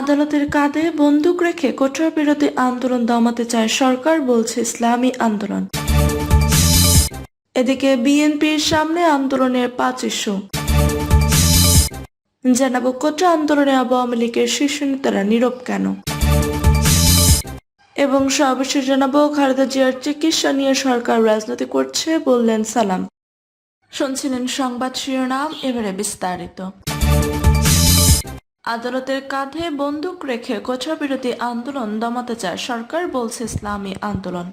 আদালতের কাঁধে বন্দুক রেখে কোটার বিরোধী আন্দোলন দমাতে চায় সরকার, বলছে ইসলামী আন্দোলন। এদিকে বিএনপির সামনে আন্দোলনের পাঁচ ইস্যু জানাব কোটা আন্দোলনে আওয়ামী লীগের শীর্ষ নেতারা নীরব কেন? এবং সর্বশেষ জানাব খালেদা জিয়ার চিকিৎসা নিয়ে সরকার রাজনীতি করছে, বললেন সালাম। শুনছিলেন সংবাদ শিরোনাম, এবারে বিস্তারিত। আদালতের কাঁধে বন্দুক রেখে কোঠা বিরোধী আন্দোলন দমাতে চায় সরকার, বলছে ইসলামী আন্দোলন।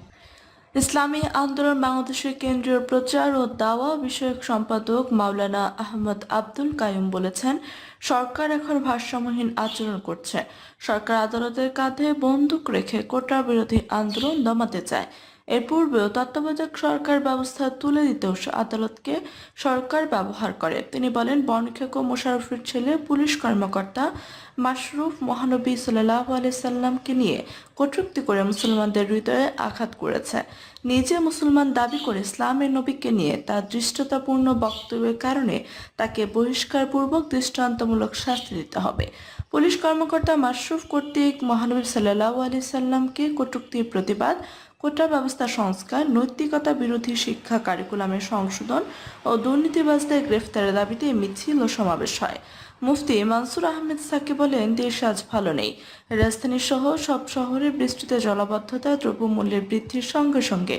ইসলামী আন্দোলন বাংলাদেশের কেন্দ্রীয় প্রচার ও দাওয়া বিষয়ক সম্পাদক মাওলানা আহমদ আব্দুল কায়ুম বলেছেন, সরকার এখন ভারসাম্যহীন আচরণ করছে। সরকার আদালতের কাঁধে বন্দুক রেখে কোটা বিরোধী আন্দোলন দমাতে চায়। এর পূর্বেও তত্ত্বাবধায়ক সরকার ব্যবস্থা তুলে দিতেও আদালতকে সরকার ব্যবহার করে। তিনি বলেন বনখেকো মোশারফের ছেলে পুলিশ কর্মকর্তা মাশরুফ মহানবী সাল্লাহ সাল্লামকে নিয়ে কটূক্তি করে মুসলমানদের হৃদয়ে আঘাত করেছে। নিজে মুসলমান দাবি করে ইসলামের নবীকে নিয়ে তার দৃষ্টতাপূর্ণ বক্তব্যের কারণে তাকে বহিষ্কারপূর্বক দৃষ্টান্তমূলক শাস্তি দিতে হবে। পুলিশ কর্মকর্তা মাশরুফ কর্তৃক মহানবী সাল্লাহ আলি সাল্লামকে কটূক্তির প্রতিবাদ, কোটা ব্যবস্থা সংস্কার, নৈতিকতা বিরোধী শিক্ষা কারিকুলামের সংশোধন ও দুর্নীতিবাজদের গ্রেফতারের দাবিতে মিছিল ও সমাবেশ হয়। মুফতি মানসুর আহমেদ সাকি বলেন, দেশ আজ ভালো নেই। রাজধানী সহ সব শহরে বৃষ্টিতে জলাবদ্ধতা, দ্রব্যমূল্যের বৃদ্ধির সঙ্গে সঙ্গে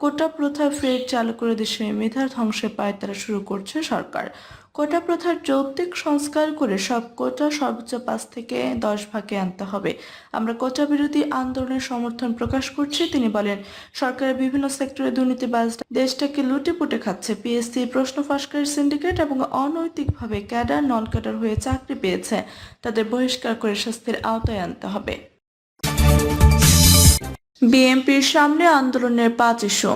কোটা প্রথা ফের চালু করে দেশে মেধার ধ্বংসের পায়তারা শুরু করছে সরকার। কোটা প্রথার যৌক্তিক সংস্কার করে সব কোটা সর্বোচ্চ পাঁচ থেকে দশ ভাগে আনতে হবে। আমরা কোটা বিরোধী আন্দোলনের সমর্থন প্রকাশ করছি? তিনি বলেন, সরকারের বিভিন্ন সেক্টরে দুর্নীতিবাজ দেশটাকে লুটে পুটে খাচ্ছে। পিএসসি, প্রশ্ন ফাঁসকারী সিন্ডিকেট এবং অনৈতিকভাবে ক্যাডার নন ক্যাডার হয়ে চাকরি পেয়েছে। তাদের বহিষ্কার করে শাস্তির আওতায় আনতে হবে। বিএনপির সামনে আন্দোলনের পাঁচ ইস্যু।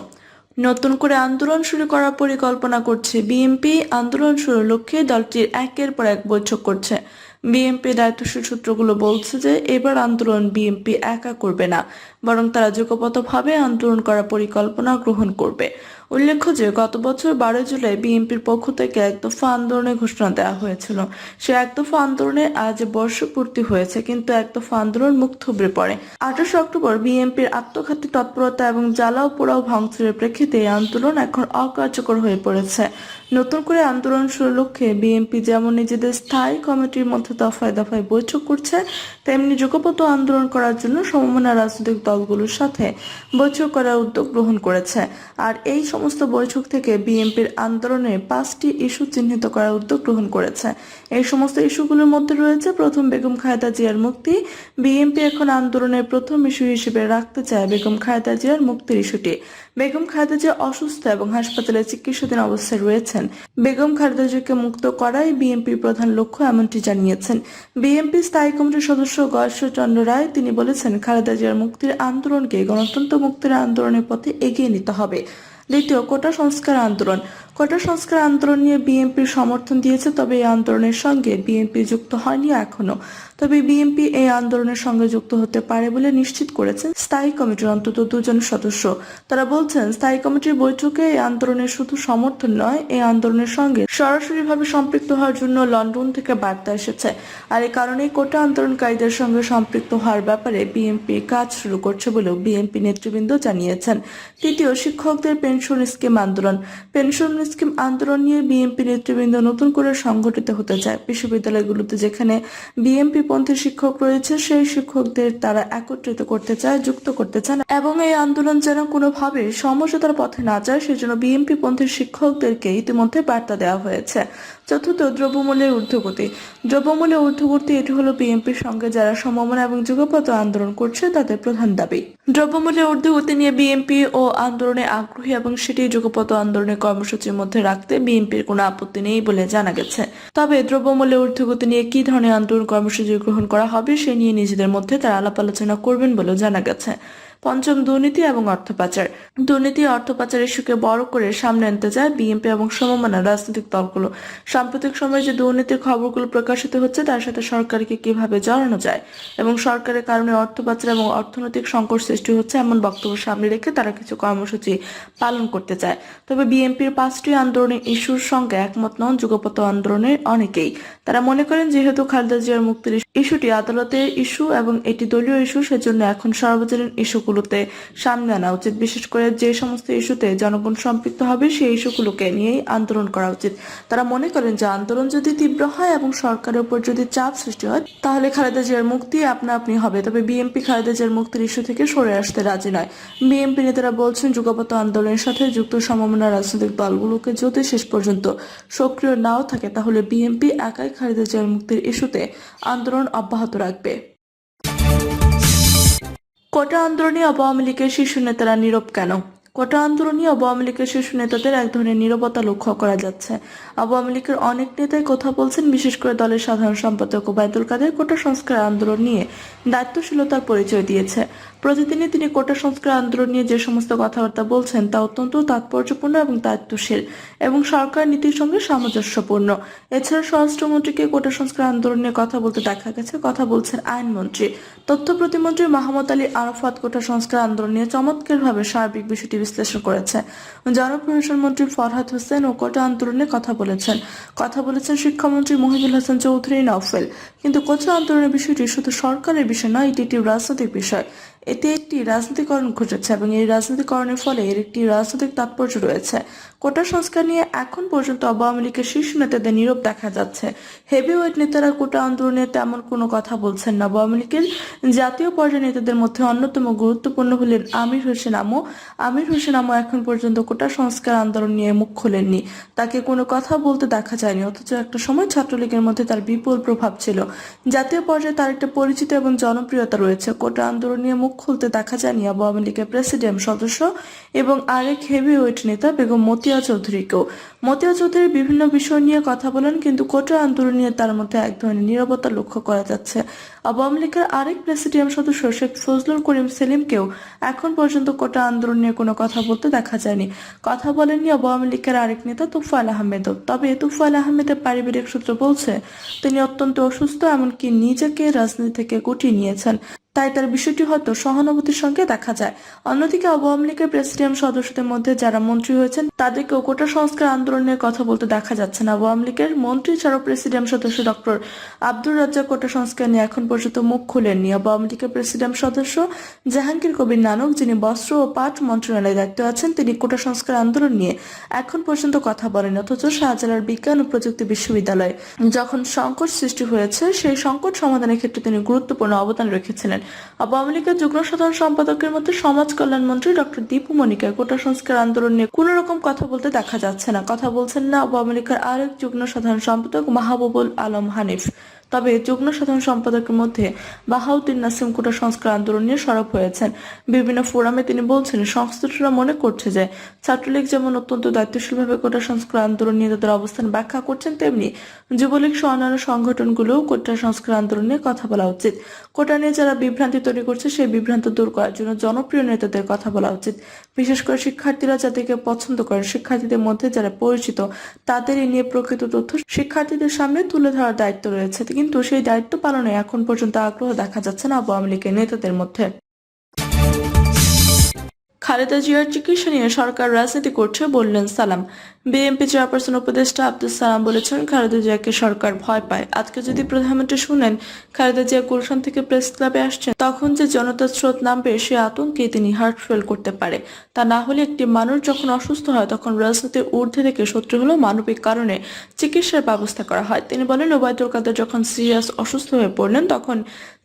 নতুন করে আন্দোলন শুরু করার পরিকল্পনা করছে বিএনপি আন্দোলন শুরুর লক্ষ্যে দলটির একের পর এক বৈঠক করছে। বিএনপি দায়িত্বশীল সূত্রগুলো বলছে যে, এবার আন্দোলন বিএনপি একা করবে না, বরং তারা যুগপথভাবে আন্দোলন করার পরিকল্পনা গ্রহণ করবে। উল্লেখ্য যে, গত বছর বারোই জুলাই বিএনপির পক্ষ থেকে এক দফা আন্দোলনের ঘোষণা দেওয়া হয়েছিল। সে এক দফা আন্দোলনে আজ বর্ষপূর্তি হয়েছে, কিন্তু এক দফা আন্দোলন মুখ থুবড়ে পড়ে। আঠাশ অক্টোবর বিএনপির আত্মঘাতী তৎপরতা এবং জ্বালাও পোড়াও ভাঙচুরের প্রেক্ষিতে এই আন্দোলন এখন অকার্যকর হয়ে পড়েছে। নতুন করে আন্দোলন শুরুর লক্ষ্যে বিএনপি যেমন নিজেদের স্থায়ী কমিটির মধ্যে দফায় দফায় বৈঠক করছে, তেমনি যুগপত আন্দোলন করার জন্য সমমনা রাজনৈতিক দলগুলোর সাথে বৈঠক করার উদ্যোগ গ্রহণ করেছে। আর এই সমস্ত বৈঠক থেকে বিএনপির আন্দোলনে পাঁচটি ইস্যু চিহ্নিত করার উদ্যোগ গ্রহণ করেছে। এই সমস্ত ইস্যুগুলোর মধ্যে রয়েছে প্রথম বেগম খায়দা জিয়ার মুক্তি। বিএনপি এখন আন্দোলনের প্রথম ইস্যু হিসেবে রাখতে চায় বেগম খায়দা জিয়ার মুক্তির ইস্যুটি। বেগম খায়দা জিয়া অসুস্থ এবং হাসপাতালে চিকিৎসাধীন অবস্থায় রয়েছেন বেগম খালেদা জিয়াকে মুক্ত করাই বিএনপির প্রধান লক্ষ্য এমনটি জানিয়েছেন। বিএনপি স্থায়ী কমিটির সদস্য গয়েশ্বরচন্দ্র রায় তিনি বলেছেন, খালেদা জিয়ার মুক্তির আন্দোলনকে গণতন্ত্র মুক্তির আন্দোলনের পথে এগিয়ে নিতে হবে। দ্বিতীয়, কোটা সংস্কার আন্দোলন। কোটা সংস্কার আন্দোলন নিয়ে বিএনপির সমর্থন দিয়েছে? তবে এই আন্দোলনের সঙ্গে বিএনপি যুক্ত হয়নি এখনও। তবে বিএনপি এই আন্দোলনের সঙ্গে যুক্ত হতে পারে বলে নিশ্চিত করেছেন স্থায়ী কমিটির অন্তত দুজন সদস্য। তারা বলছেন, স্থায়ী কমিটির বৈঠকে এই আন্দোলনের শুধু সমর্থন নয়, এই আন্দোলনের সঙ্গে সরাসরিভাবে সম্পৃক্ত হওয়ার জন্য লন্ডন থেকে বার্তা এসেছে। আর এই কারণেই কোটা আন্দোলনকারীদের সঙ্গে সম্পৃক্ত হওয়ার ব্যাপারে বিএনপি কাজ শুরু করছে বলেও বিএনপি নেতৃবৃন্দ জানিয়েছেন। তৃতীয় শিক্ষকদের পেনশন স্কিম আন্দোলন। পেনশন স্কিম আন্দোলন নিয়ে বিএনপি নেতৃবৃন্দ নতুন করে সংগঠিত হতে চায় বিশ্ববিদ্যালয়গুলোতে যেখানে বিএনপি পন্থী শিক্ষক রয়েছে, সেই শিক্ষকদের তারা একত্রিত করতে চায়, যুক্ত করতে চান এবং এই আন্দোলন যেন কোনোভাবে সমঝোতার পথে না যায়, সেজন্য বিএনপি পন্থী শিক্ষকদেরকে ইতিমধ্যে বার্তা দেওয়া হয়েছে। চতুর্থ দ্রব্যমূল্যের ঊর্ধ্বগতি। দ্রব্যমূল্যের ঊর্ধ্বগতি এটি হলো বিএনপির সঙ্গে যারা সমমনা এবং যুগপথ আন্দোলন করছে তাদের প্রধান দাবি। দ্রব্যমূল্যের ঊর্ধ্বগতি নিয়ে বিএনপি ও আন্দোলনে আগ্রহী এবং সেটি যুগপথ আন্দোলনের কর্মসূচির মধ্যে রাখতে বিএনপির কোনো আপত্তি নেই বলে জানা গেছে। তবে দ্রব্যমূল্যের ঊর্ধ্বগতি নিয়ে কি ধরনের আন্দোলন কর্মসূচি গ্রহণ করা হবে, সে নিয়ে নিজেদের মধ্যে তারা আলাপ আলোচনা করবেন বলেও জানা গেছে। পঞ্চম দুর্নীতি এবং অর্থ পাচার। দুর্নীতি অর্থ পাচার ইস্যুকে বড় করে সামনে আনতে চায় বিএনপি এবং সমমানা রাজনৈতিক দলগুলো। সাম্প্রতিক সময়ে যে দুর্নীতির খবরগুলো প্রকাশিত হচ্ছে, তার সাথে সরকারকে কীভাবে জড়ানো যায় এবং সরকারের কারণে অর্থ পাচার এবং অর্থনৈতিক সংকট সৃষ্টি হচ্ছে এমন বক্তব্য সামনে রেখে তারা কিছু কর্মসূচি পালন করতে চায়। তবে বিএনপির পাঁচটি আন্দোলনের ইস্যুর সঙ্গে একমত নন যুগপত আন্দোলনের অনেকেই। তারা মনে করেন যেহেতু খালেদা জিয়ার মুক্তির ইস্যুটি আদালতের ইস্যু এবং এটি দলীয় ইস্যু, সেজন্য এখন সর্বজনীন ইস্যুগুলোতে সামনে আনা উচিত। বিশেষ করে যে সমস্ত ইস্যুতে জনগণ সম্পৃক্ত হবে, সেই ইস্যুগুলোকে নিয়েই আন্দোলন করা উচিত। তারা মনে করেন যে আন্দোলন যদি তীব্র হয় এবং সরকারের উপর যদি চাপ সৃষ্টি হয়, তাহলে খালেদা জিয়ার মুক্তি আপনা আপনি হবে। তবে বিএনপি খালেদা জিয়ার মুক্তির ইস্যু থেকে সরে আসতে রাজি নয়। বিএনপি নেতারা বলছেন যুগপত আন্দোলনের সাথে যুক্ত সমমনা রাজনৈতিক দলগুলোকে যদি শেষ পর্যন্ত সক্রিয় নাও থাকে, তাহলে বিএনপি একাই খালেদা জিয়ার মুক্তির ইস্যুতে আন্দোলন অব্যাহত রাখবে। কোটা আন্দোলনী আওয়ামী লীগের শীর্ষ নেতারা নীরব কেন? কোটা আন্দোলনে আওয়ামী লীগের শীর্ষ নেতাদের এক ধরনের নীরবতা লক্ষ্য করা যাচ্ছে। আওয়ামী লীগের অনেক নেতাই কথা বলছেন, বিশেষ করে দলের সাধারণ সম্পাদক ওবায়দুল কাদের কোটা সংস্কার আন্দোলন নিয়ে দায়িত্বশীলতার পরিচয় দিয়েছে। প্রতিদিনই তিনি কোটা সংস্কার আন্দোলন নিয়ে যে সমস্ত কথাবার্তা বলছেন, তা অত্যন্ত তাৎপর্যপূর্ণ এবং দায়িত্বশীল এবং সরকার নীতির সঙ্গে সামঞ্জস্যপূর্ণ। এছাড়া স্বরাষ্ট্রমন্ত্রীকে কোটা সংস্কার আন্দোলন নিয়ে কথা বলতে দেখা গেছে, কথা বলছেন আইনমন্ত্রী। তথ্য প্রতিমন্ত্রী মাহমুদ আলী আরফাত কোটা সংস্কার আন্দোলন নিয়ে চমৎকারভাবে সার্বিক বিষয়টি বিশ্লেষণ করেছে। জনপ্রশাসন মন্ত্রী ফরহাদ হোসেন ও কোটা আন্দোলনে কথা বলেছেন। কথা বলেছেন শিক্ষামন্ত্রী মহিদুল হাসান চৌধুরী নফেল কিন্তু কোচা আন্দোলনের বিষয়টি শুধু সরকারের বিষয় নয়, এটি একটি রাজনৈতিক বিষয়। এতে একটি রাজনীতিকরণ ঘটেছে এবং এই রাজনীতিকরণের ফলে এর একটি রাজনৈতিক তাৎপর্য রয়েছে। কোটা সংস্কার নিয়ে এখন পর্যন্ত আওয়ামী লীগের শীর্ষ নেতাদের নীরব দেখা যাচ্ছে। হেভিওয়েট নেতারা কোটা আন্দোলনে তেমন কোনো কথা বলছেন না। আওয়ামী লীগের জাতীয় পর্যায়ের নেতাদের মধ্যে অন্যতম গুরুত্বপূর্ণ হলেন আমির হোসেন আমো। আমির হোসেন আমো এখন পর্যন্ত কোটা সংস্কার আন্দোলন নিয়ে মুখ খোলেননি। তাকে কোনো কথা বলতে দেখা যায়নি, অথচ একটা সময় ছাত্রলীগের মধ্যে তার বিপুল প্রভাব ছিল। জাতীয় পর্যায়ে তার একটা পরিচিত এবং জনপ্রিয়তা রয়েছে। কোটা আন্দোলন নিয়ে মুখ খুলতে দেখা যায়নি আওয়ামী লীগের প্রেসিডেন্ট সদস্য এবং আরেক হেভিওয়েট নেতা বেগম মতিয়া চৌধুরীকেও। মতিয়া চৌধুরী বিভিন্ন বিষয় নিয়ে কথা বলেন, কিন্তু কোটা আন্দোলন নিয়ে তার মধ্যে এক ধরনের নিরবতা লক্ষ্য করা যাচ্ছে। আওয়ামী লীগের আরেক প্রেসিডিয়াম সদস্য শেখ ফজলুল করিম সেলিমকেও এখন পর্যন্ত কোটা আন্দোলন নিয়ে কোনো কথা বলতে দেখা যায়নি। কথা বলেননি আওয়ামী লীগের আরেক নেতা তুফাইল আহমেদও তবে তুফাইল আহমেদের পারিবারিক সূত্র বলছে, তিনি অত্যন্ত অসুস্থ, এমনকি নিজেকে রাজনীতি থেকে গুটিয়ে নিয়েছেন। তাই তার বিষয়টি হয়তো সহানুভূতির সঙ্গে দেখা যায়। অন্যদিকে আওয়ামী লীগের প্রেসিডিয়াম সদস্যদের মধ্যে যারা মন্ত্রী হয়েছেন, তাদেরকেও কোটা সংস্কার আন্দোলনের কথা বলতে দেখা যাচ্ছে না। আওয়ামী লীগের মন্ত্রী ছাড়াও প্রেসিডিয়াম সদস্য ডক্টর আব্দুর রাজ্জাক কোটা সংস্কার নিয়ে এখন পর্যন্ত মুখ খুলেননি। আওয়ামী লীগের প্রেসিডিয়াম সদস্য জাহাঙ্গীর কবির নানক, যিনি বস্ত্র ও পাট মন্ত্রণালয়ে দায়িত্ব আছেন, তিনি কোটা সংস্কার আন্দোলন নিয়ে এখন পর্যন্ত কথা বলেন, অথচ শাহজালাল বিজ্ঞান ও প্রযুক্তি বিশ্ববিদ্যালয়ে। যখন সংকট সৃষ্টি হয়েছে, সেই সংকট সমাধানের ক্ষেত্রে তিনি গুরুত্বপূর্ণ অবদান রেখেছিলেন। আওয়ামী লীগের যুগ্ম সাধারণ সম্পাদকের মধ্যে সমাজ কল্যাণ মন্ত্রী ডক্টর দীপু মনিকা কোটা সংস্কার আন্দোলন নিয়ে কোন রকম কথা বলতে দেখা যাচ্ছে না। কথা বলছেন না আওয়ামী লীগের আরেক যুগ্ম সাধারণ সম্পাদক মাহবুবুল আলম হানিফ। তবে যুগ্ম সাধারণ সম্পাদকের মধ্যে বাহাউদ্দিন নাসিম কোটা সংস্কার আন্দোলন নিয়ে সরব হয়েছেন। বিভিন্ন ফোরামে তিনি বলছেন, সংশ্লিষ্টরা মনে করছে যে ছাত্রলীগ যেমন অত্যন্ত দায়িত্বশীলভাবে কোটা সংস্কার আন্দোলন নিয়ে তাদের অবস্থান ব্যাখ্যা করছেন, তেমনি যুবলীগ সহ অন্যান্য সংগঠনগুলোও কোটা সংস্কার আন্দোলন নিয়ে কথা বলা উচিত। কোটা নিয়ে যারা বিভ্রান্তি তৈরি করছে, সেই বিভ্রান্ত দূর করার জন্য জনপ্রিয় নেতাদের কথা বলা উচিত। বিশেষ করে শিক্ষার্থীরা যাদেরকে পছন্দ করেন, শিক্ষার্থীদের মধ্যে যারা পরিচিত তাদের নিয়ে প্রকৃত তথ্য শিক্ষার্থীদের সামনে তুলে ধরার দায়িত্ব রয়েছে। কিন্তু সেই দায়িত্ব পালনে এখন পর্যন্ত আগ্রহ দেখা যাচ্ছে না আওয়ামী লীগের নেতাদের মধ্যে। খালেদা জিয়ার চিকিৎসা নিয়ে সরকার রাজনীতি করছে বললেন সালাম। বিএনপি চেয়ারপারসন উপদেষ্টা আব্দুল সালাম বলেছেন, খালেদা জিয়াকে সরকার ভয় পায়। আজকে যদি প্রধানমন্ত্রী শুনেন, খালেদা জিয়া গুলশান থেকে প্রেস ক্লাবে আসছেন, তখন যে জনতার স্রোত নামবে, সে আতঙ্কে তিনি হার্ট ফেল করতে পারে। তা না হলে একটি মানুষ যখন অসুস্থ হয়, তখন রাজনীতির ঊর্ধ্বে থেকে শত্রু হলো মানবিক কারণে চিকিৎসার ব্যবস্থা করা হয়। তিনি বলেন, ওবায়দুল কাদের যখন সিরিয়াস অসুস্থ হয়ে পড়লেন, তখন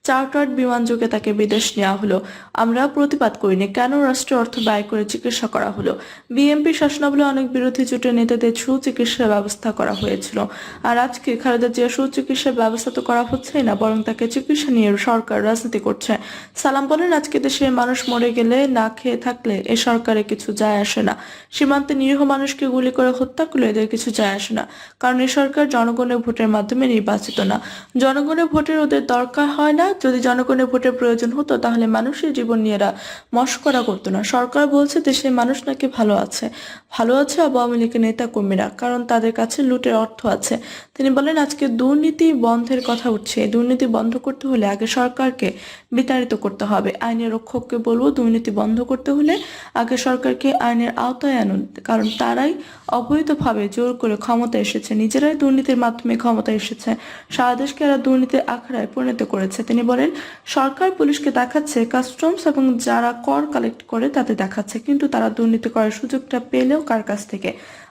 চার্টার্ড বিমান যোগে তাকে বিদেশ নেওয়া হলো। আমরা প্রতিবাদ করিনি। কেন রাষ্ট্রীয় অর্থ ব্যয় করে চিকিৎসা করা হলো? বিএনপি শাসনাবলী অনেক বিরোধী জোটের নেতাদের সুচিকিৎসার ব্যবস্থা করা হয়েছিল। আর আজকে খালেদা জিয়া সুচিকিৎসার ব্যবস্থা তো করা হচ্ছেই না, বরং তাকে চিকিৎসা নিয়ে সরকার রাজনীতি করছে। সালাম বলেন, আজকে দেশের মানুষ মরে গেলে না খেয়ে থাকলে এ সরকারে কিছু যায় আসে না। সীমান্তে নিরীহ মানুষকে গুলি করে হত্যা করলে এদের কিছু যায় আসে না। কারণ এ সরকার জনগণের ভোটের মাধ্যমে নির্বাচিত না। জনগণের ভোটের ওদের দরকার হয় না যদি জনগণের ভোটের প্রয়োজন হতো, তাহলে মানুষের জীবন নিয়ে এরা মস্করা করতো না। সরকার বলছে দেশের মানুষ নাকি ভালো আছে। ভালো আছে আওয়ামী লীগের নেতা কর্মীরা কারণ তাদের কাছে লুটের অর্থ আছে। তিনি বলেন, আজকে দুর্নীতি বন্ধের কথা উঠছে। এই দুর্নীতি বন্ধ করতে হলে আগে সরকারকে বিতাড়িত করতে হবে। আইনের রক্ষককে বলব, দুর্নীতি বন্ধ করতে হলে আগে সরকারকে আইনের আওতায় আনুন। কারণ তারাই অবৈধভাবে জোর করে ক্ষমতা এসেছে। নিজেরাই দুর্নীতির মাধ্যমে ক্ষমতা এসেছে। সারা দেশকে এরা দুর্নীতির আখড়ায় পরিণত করেছে। তিনি বলেন, সরকার পুলিশকে দেখাচ্ছে কাস্টমস এবং যারা কর কালেক্ট করে তাদের দেখাচ্ছে, কিন্তু তারা দুর্নীতি করার সুযোগটা পেলেও কার কাছ থেকে?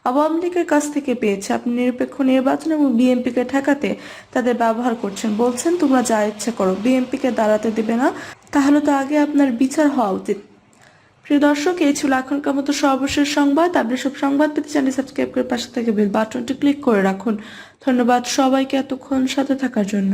আওয়ামী লীগের কাছ থেকে পেয়েছে। আপনি নিরপেক্ষ নির্বাচন এবং বিএনপিকে ঠেকাতে তাদের ব্যবহার করছেন। বলছেন, তোমরা যা ইচ্ছে করো, বিএনপিকে দাঁড়াতে দেবে না। তাহলে তো আগে আপনার বিচার হওয়া উচিত। প্রিয় দর্শক, এই ছিল এখনকার মতো সর্বশেষ সংবাদ। আপনি সব সংবাদ পেতে চ্যানেল সাবস্ক্রাইব করে পাশে থেকে বেল বাটনটি ক্লিক করে রাখুন। ধন্যবাদ সবাইকে এতক্ষণ সাথে থাকার জন্য।